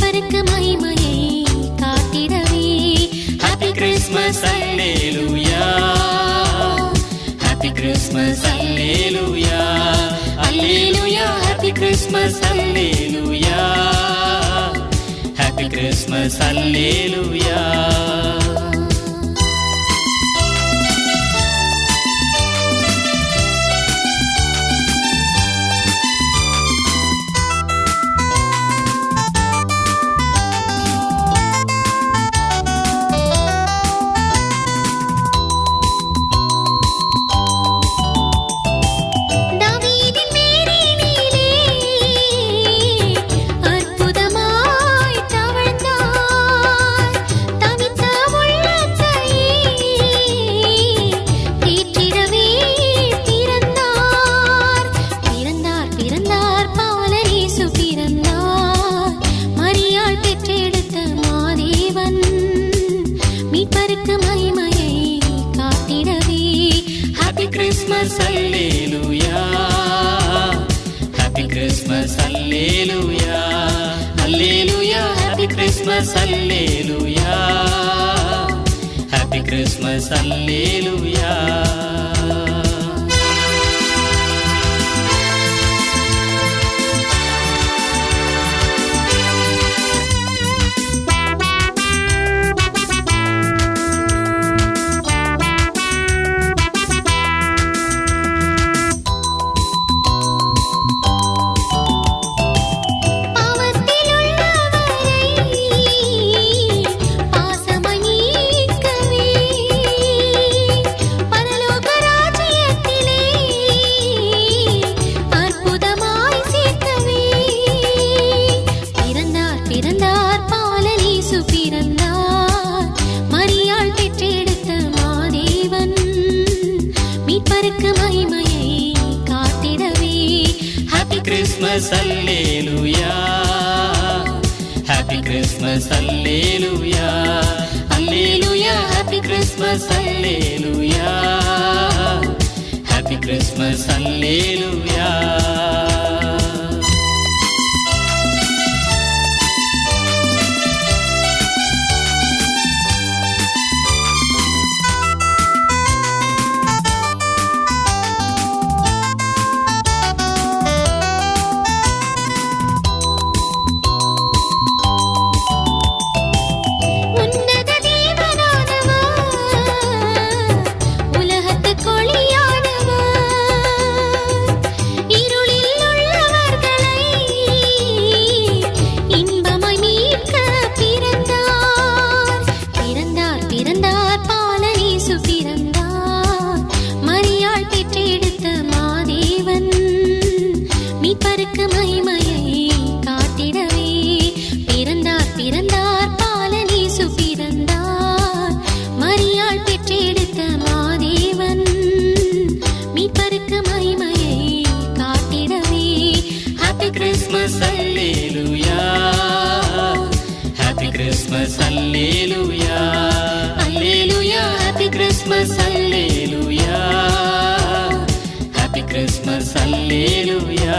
పరక మహిమయే కాటిరవి. Happy Christmas hallelujah happy Christmas hallelujah hallelujah happy Christmas hallelujah happy Christmas hallelujah hallelujah hallelujah happy Christmas hallelujah happy Christmas hallelujah Christmas alleluia happy Christmas alleluia alleluia happy Christmas alleluia happy Christmas alleluia Christmas, Alleluia. Happy Christmas, Alleluia. Alleluia, Happy Christmas, Alleluia. Christmas alleluia